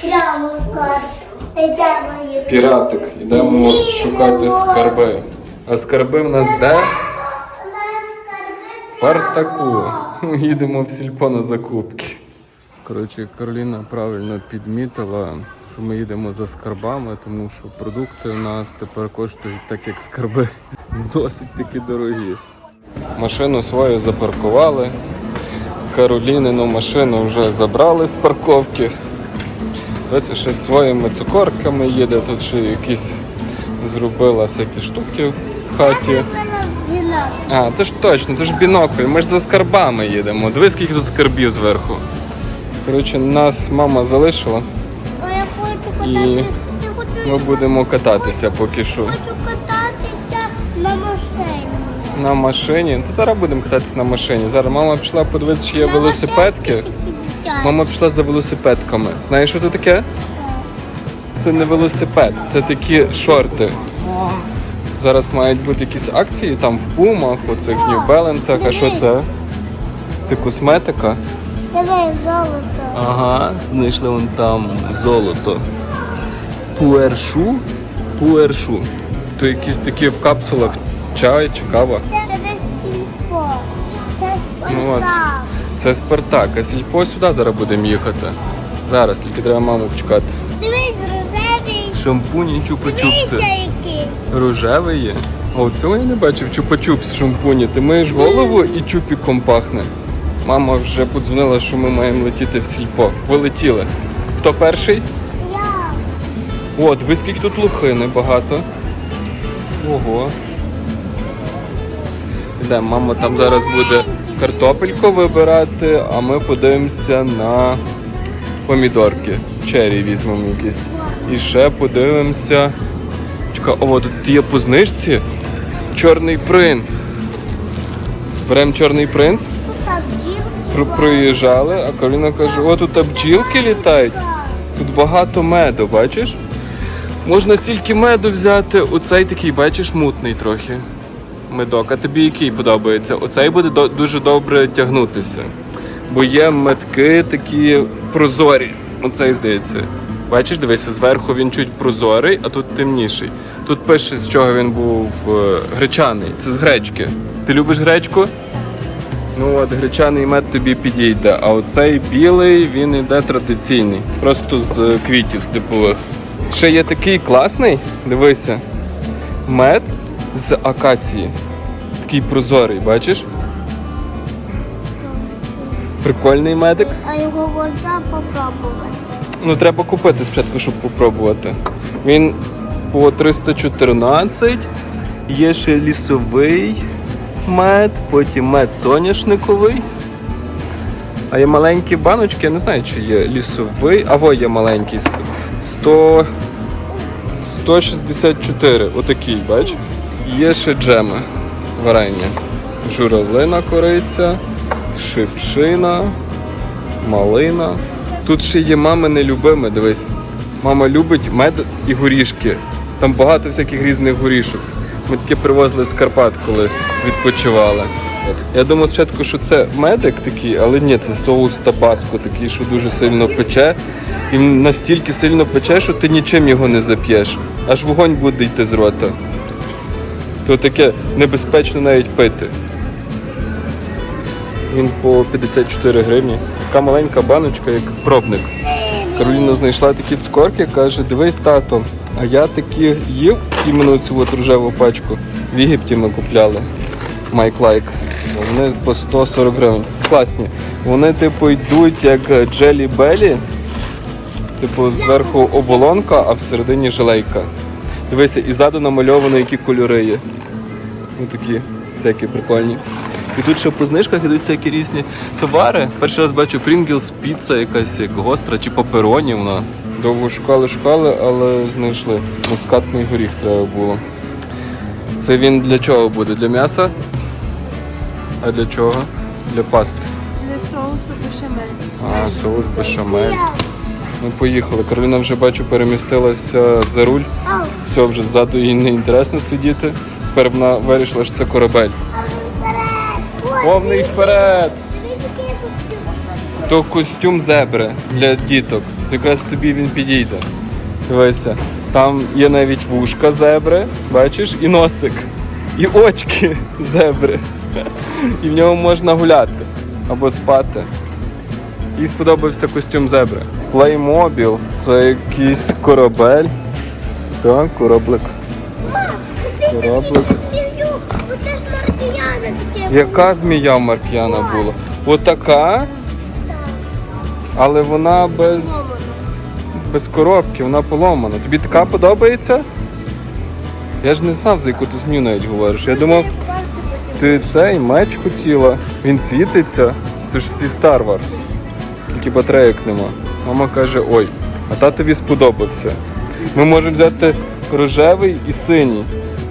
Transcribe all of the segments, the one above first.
Прямо скарб. Йдемо їх. Піратик, йдемо шукати скарби. А скарби в нас де? Спартаку. Їдемо в сільпо на закупки. Коротше, Кароліна правильно підмітила, що ми їдемо за скарбами, тому що продукти у нас тепер коштують так, як скарби. Досить таки дорогі. Машину свою запаркували. Каролінину машину вже забрали з парковки. Оце ще своїми цукорками їде, тут ще якісь зробила всякі штуки в хаті. А, то ж точно, то ж бінокль, ми ж за скарбами їдемо. Дивись, скільки тут скарбів зверху. Коротше, нас мама залишила, І ми будемо кататися поки що. На машині. Та зараз будемо кататися на машині. Зараз мама пішла подивитися, чи є велосипедки. Мама пішла за велосипедками. Знаєш, що це таке? Це не велосипед, це такі шорти. Зараз мають бути якісь акції там в пумах, у цих New Balance. А що це? Це косметика. Диви, золото. Ага, знайшли вон там золото. Пуершу? Пуершу. То якісь такі в капсулах чай чи кава. Це десь сільпо. Це Ну, от. спартак. Це Спартак, а сільпо сюди зараз будемо їхати. Зараз, тільки треба маму почекати. Дивись, рожевий. Шампуні чупа-чупси. Дивися, який. Рожевий є. О, цього я не бачив чупа-чупс шампуні. Ти миєш голову і чупіком пахне. Мама вже подзвонила, що ми маємо летіти в сільпо. Вилетіли. Хто перший? Я. О, дивись, скільки тут лохини багато. Ого. Йдемо, мама там зараз буде картопельку вибирати, а ми подивимося на помідорки. Черрі візьмемо якісь. І ще подивимося. Чекай, о, тут є по знижці. Чорний принц. Беремо чорний принц. Про- проїжджали, а Кароліна каже, о, тут бджілки літають. Тут багато меду, бачиш? Можна стільки меду взяти. Оцей такий, бачиш, мутний трохи. Медок. А тобі який подобається? Оцей буде дуже добре тягнутися. Бо є медки такі прозорі. Оцей здається. Бачиш, дивися, зверху він чуть прозорий, а тут темніший. Тут пише, з чого він був е, гречаний. Це з гречки. Ти любиш гречку? Ну от гречаний мед тобі підійде, а оцей білий він іде традиційний, просто з квітів степових. Ще є такий класний, дивися, мед з акації. Такий прозорий, бачиш? Прикольний медик. А його можна попробувати. Ну треба купити спочатку, щоб попробувати. Він по 314, є ще лісовий мед, потім мед соняшниковий. А є маленькі баночки, я не знаю, чи є лісовий, а во є маленький. 100, 164, отакий, бач? Є ще джеми варення. Журавлина кориця, шипшина, малина. Тут ще є мамине любиме, дивись. Мама любить мед і горішки. Там багато всяких різних горішок. Ми таке привозили з Карпат, коли відпочивали. Я думав спочатку, що це медик такий, але ні, це соус табаско такий, що дуже сильно пече. І настільки сильно пече, що ти нічим його не зап'єш. Аж вогонь буде йти з рота. То таке небезпечно навіть пити. Він по 54 гривні. Така маленька баночка, як пробник. Кароліна знайшла такі цукорки, каже, дивись, тато, а я такі їв іменно цю от рожеву пачку. В Єгипті ми купляли. Майк Лайк. Вони по 140 гривень. Класні. Вони, типу, йдуть як джелі белі. Типу, зверху оболонка, а всередині желейка. Дивися, і ззаду намальовано, які кольори є. Ось такі всякі прикольні. І тут ще по знижках ідуть всякі різні товари. Перший раз бачу Pringles, піца якась як гостра чи папероні вона. Довго шукали, шукали, але знайшли. Мускатний горіх треба було. Це він для чого буде? Для м'яса? А для чого? Для пасти. Для соусу бешамель. А, соус бешамель. Ми поїхали. Кароліна вже бачу перемістилася за руль. Все, вже ззаду їй не інтересно сидіти. Тепер вона вирішила, що це корабель. Повний вперед! То костюм зебри для діток. То якраз тобі він підійде. Дивися, там є навіть вушка зебри, бачиш, і носик, і очки зебри. І в ньому можна гуляти або спати. Їй сподобався костюм зебри. Playmobil – це якийсь корабель. Так, кораблик. Кораблик. Змію, бо це ж маркіяна таке. Яка змія в Маркіяна була? Отака, але вона без, без коробки, вона поломана. Тобі така подобається? Я ж не знав, за яку ти змію навіть говориш. Я думав, ти цей меч хотіла, він світиться. Це ж всі Star Wars. Тільки батарейок нема. Мама каже, ой, а татові сподобався. Ми можемо взяти рожевий і синій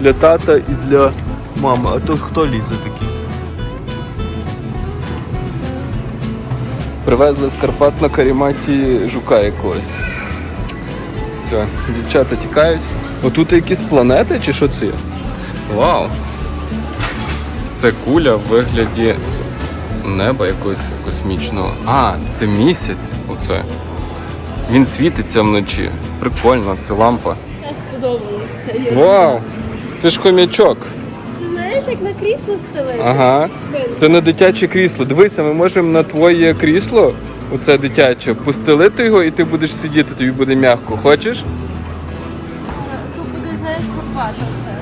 для тата і для мами. А то хто лізе такий? Привезли з Карпат на каріматі жука якогось. Все, дівчата тікають. Отут якісь планети чи що це? Вау! Це куля в вигляді неба якогось космічного. А, це місяць. Оце. Він світиться вночі. Прикольно, це лампа. Мені сподобалось це. Юра. Вау! Це ж хомячок. Ти знаєш, як на крісло стелити? Ага. Спинку. Це на дитяче крісло. Дивися, ми можемо на твоє крісло, оце дитяче, постелити його і ти будеш сидіти, тобі буде м'яко. Хочеш? Тут буде, знаєш, курвата це.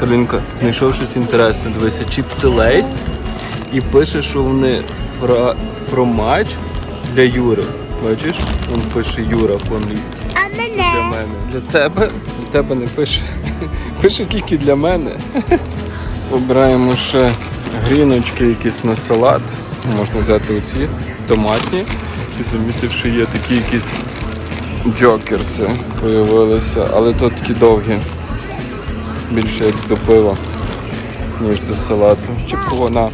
Калінка, знайшов щось інтересне. Дивися, чіпси лейс і пише, що вони фра... фромач для Юри. Бачиш? Він пише Юра по-англійськи. А Для мене? мене. Для тебе? Для тебе не пише. Пише тільки для мене. Обираємо ще гріночки якісь на салат. Можна взяти оці томатні. І замітив, що є такі якісь джокерси появилися, але то такі довгі. Більше як до пива, ніж до салату. Чи на.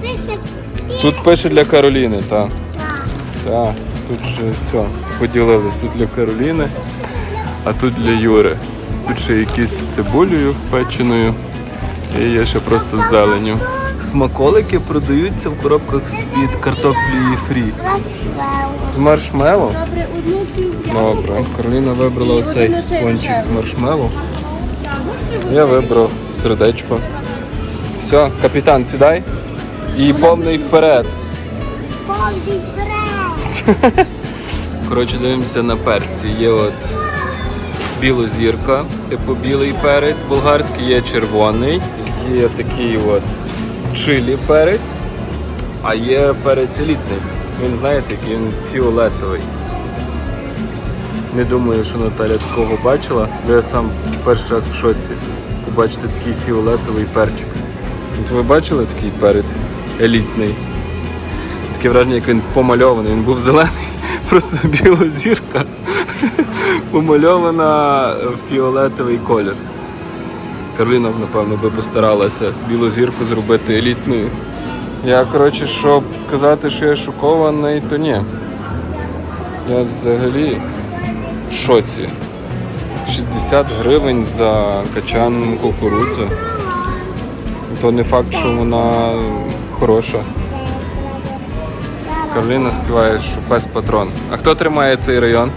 Пише Тут пише для Кароліни, так. Так. Тут же все, поділились. Тут для Кароліни, а тут для Юри. Тут ще якісь з цибулею печеною і є ще просто з зеленю. Смаколики продаються в коробках з-під картоплі фрі. З маршмеллоу. Добре, одну цю з. Добре, Кароліна вибрала І оцей один оцей пончик з маршмеллоу. Я вибрав сердечко. Все, капітан, сідай. І повний вперед. Повний бред. Коротше, дивимося на перці. Є от білозірка, типу білий перець болгарський, є червоний, є такий от чилі перець, а є перець елітний. Він, знаєте, який він фіолетовий. Не думаю, що Наталя такого бачила, бо я сам перший раз в шоці побачити такий фіолетовий перчик. От ви бачили такий перець елітний? Таке враження, як він помальований. Він був зелений, просто біла зірка помальована в фіолетовий колір. Кароліна, напевно, би постаралася білу зірку зробити елітною. Я, коротше, щоб сказати, що я шокований, то ні. Я взагалі в шоці. 60 гривень за качан кукурудзи. То не факт, що вона хороша. Кароліна співає, що пес патрон. А хто тримає цей район?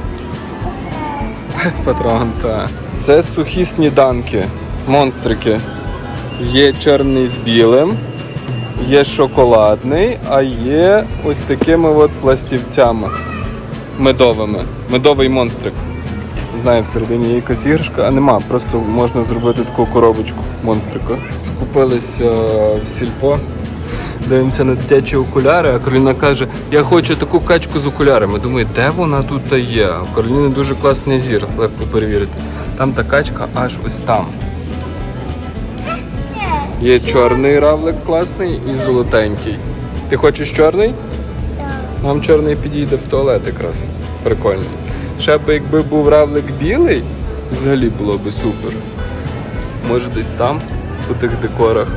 Пес патрон, так. Це сухі сніданки, монстрики. Є чорний з білим, є шоколадний, а є ось такими от пластівцями медовими. Медовий монстрик. Знаю, всередині є якась іграшка, а нема. Просто можна зробити таку коробочку монстрика. Скупилися в сільпо. Дивимося на дитячі окуляри, а Кароліна каже, я хочу таку качку з окулярами. Думаю, де вона тут є? В Кароліни дуже класний зір, легко перевірити. Там та качка аж ось там. Є чорний равлик класний і золотенький. Ти хочеш чорний? Нам чорний підійде в туалет якраз. Прикольний. Ще би якби був равлик білий, взагалі було би супер. Може десь там, по тих декорах.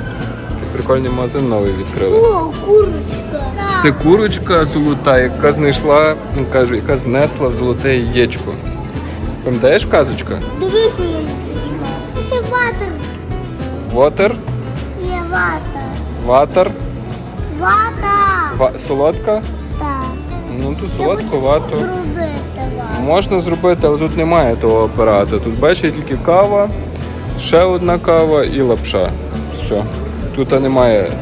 Прикольний магазин новий відкрили. О, курочка. Це курочка золота, яка знайшла, ну кажу, яка знесла золоте яєчко. Пам'ятаєш казочка? Диви, що я ще ватер. Вотер, Є вата. ватер, Вата. ва- солодка. Так. Ну тут солодковато. Зробити вам. Можна зробити, але тут немає того апарату. Тут бачите тільки кава, ще одна кава і лапша. Все. Тут немає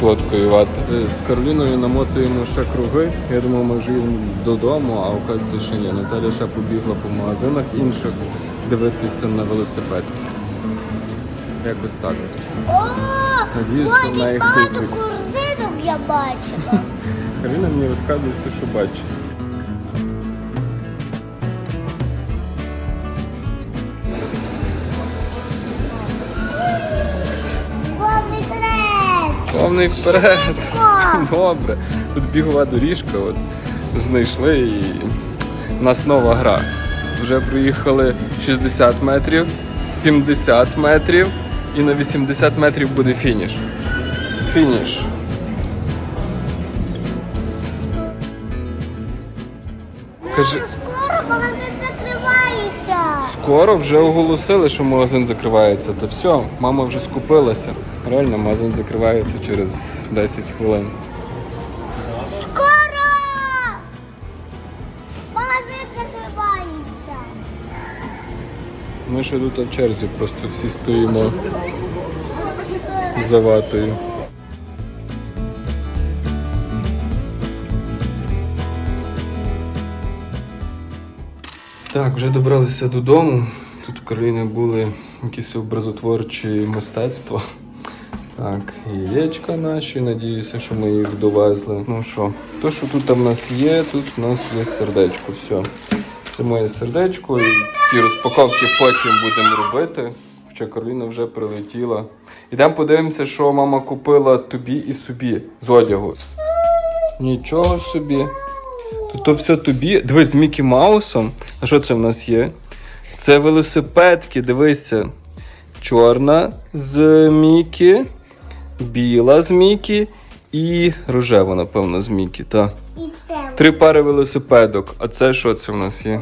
солодкої вати. Е, З Кароліною намотуємо ще круги. Я думав, ми вже їдемо додому, а оказується, що ні. Наталя ще побігла по магазинах інших дивитися на велосипедки. Якось так. О, Надіюсь, що багато купить. корзинок я бачила. Кароліна мені розказує все, що бачить. Трек. Повний вперед. Добре. Тут бігова доріжка, от знайшли і у нас нова гра. Вже проїхали 60 метрів, 70 метрів і на 80 метрів буде фініш. Фініш. Кажи, Скоро магазин закривається. скоро вже оголосили, що магазин закривається. То все, мама вже скупилася. Реально, магазин закривається через 10 хвилин. Скоро! Магазин закривається. Ми ще тут в черзі, просто всі стоїмо за ватою. Так, вже добралися додому. Тут в Кароліні були якісь образотворчі мистецтва. Так, яєчка наші, надіюся, що ми їх довезли. Ну що, то, що тут в нас є, тут у нас є сердечко. Все. Це моє сердечко, і ті розпаковки потім будемо робити. Хоча Кароліна вже прилетіла. Ідемо подивимося, що мама купила тобі і собі з одягу. Нічого собі. Тут то все тобі. Дивись, з Мікі Маусом. А що це в нас є? Це велосипедки, дивися. Чорна з Мікі, біла з Мікі і рожева, напевно, з Мікі. Та. Три пари велосипедок. А це що це в нас є?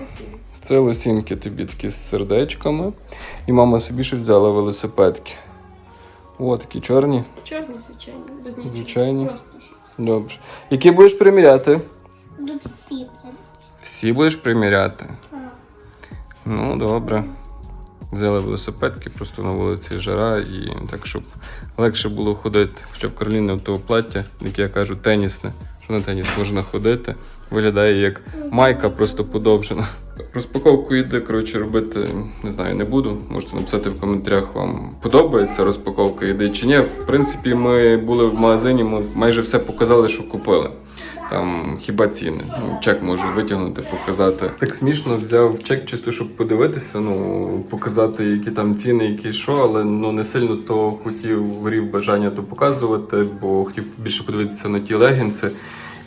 Це лосінки тобі такі з сердечками. І мама собі ще взяла велосипедки. О, такі чорні. Чорні, звичайно, без нічого. Звичайні. Просто ж. Добре. Які будеш приміряти? Тут всі. Всі будеш приміряти? Ну, добре. Взяли велосипедки, просто на вулиці жара і так, щоб легше було ходити. Хоча в Кароліні в того плаття, яке я кажу, тенісне, що на теніс можна ходити, виглядає як майка просто подовжена. Розпаковку йде, коротше, робити не знаю, не буду. Можете написати в коментарях, вам подобається розпаковка йде чи ні. В принципі, ми були в магазині, ми майже все показали, що купили. Там хіба ціни. Ну, чек можу витягнути, показати. Так смішно взяв чек, чисто щоб подивитися, ну показати, які там ціни, які що, але ну не сильно то хотів горів бажання то показувати, бо хотів більше подивитися на ті легінси.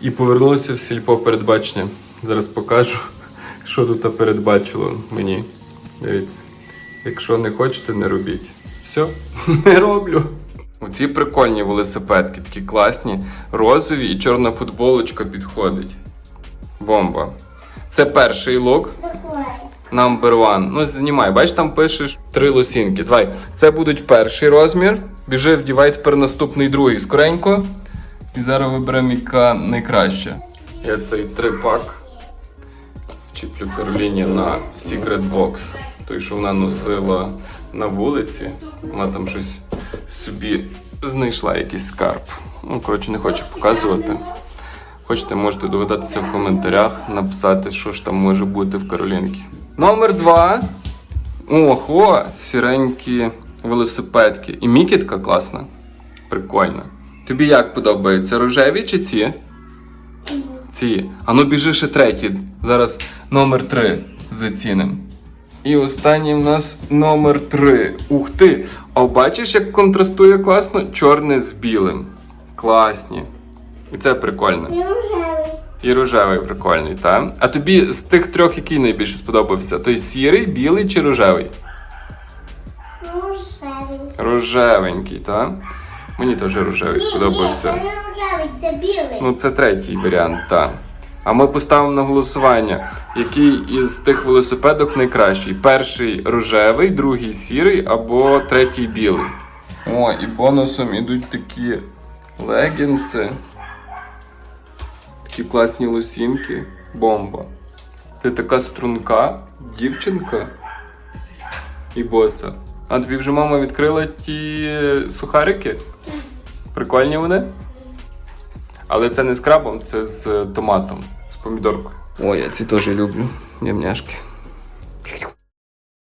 І повернувся в сільпо передбачення. Зараз покажу, що тут передбачило мені. Дивіться. Якщо не хочете, не робіть. Все, не роблю. Оці прикольні велосипедки, такі класні, розові і чорна футболочка підходить. Бомба. Це перший лук. Number one. Ну, знімай, бачиш, там пишеш три лосінки. Давай. Це будуть перший розмір. Біжи, вдівай тепер наступний другий скоренько. І зараз виберемо, яка найкраща. Я цей трипак вчіплю Кароліні на Secret Box. Той, що вона носила на вулиці. Вона там щось собі знайшла якийсь скарб. Ну, коротше, не хочу показувати. Хочете, можете догадатися в коментарях, написати, що ж там може бути в Каролінки. Номер два. Ого, сіренькі велосипедки. І мікітка класна. Прикольна. Тобі як подобається? Рожеві чи ці? Ці. А ну біжи ще третій. Зараз номер три заціним. І останній в нас номер 3. Ух ти! А бачиш, як контрастує класно? Чорне з білим. Класні. І це прикольно. І рожевий. І рожевий прикольний, так? А тобі з тих трьох який найбільше сподобався? Той сірий, білий чи рожевий? Рожевий. Рожевенький, так? Мені теж рожевий Ні, ні, це не рожевий, це білий. Ну, це третій варіант, так. А ми поставимо на голосування, який із тих велосипедок найкращий. Перший рожевий, другий сірий або третій білий. О, і бонусом ідуть такі легінси. Такі класні лосінки. Бомба. Ти така струнка, дівчинка і боса. А тобі вже мама відкрила ті сухарики? Прикольні вони? Але це не з крабом, це з томатом, з помідоркою. О, я ці теж люблю. Нямняшки.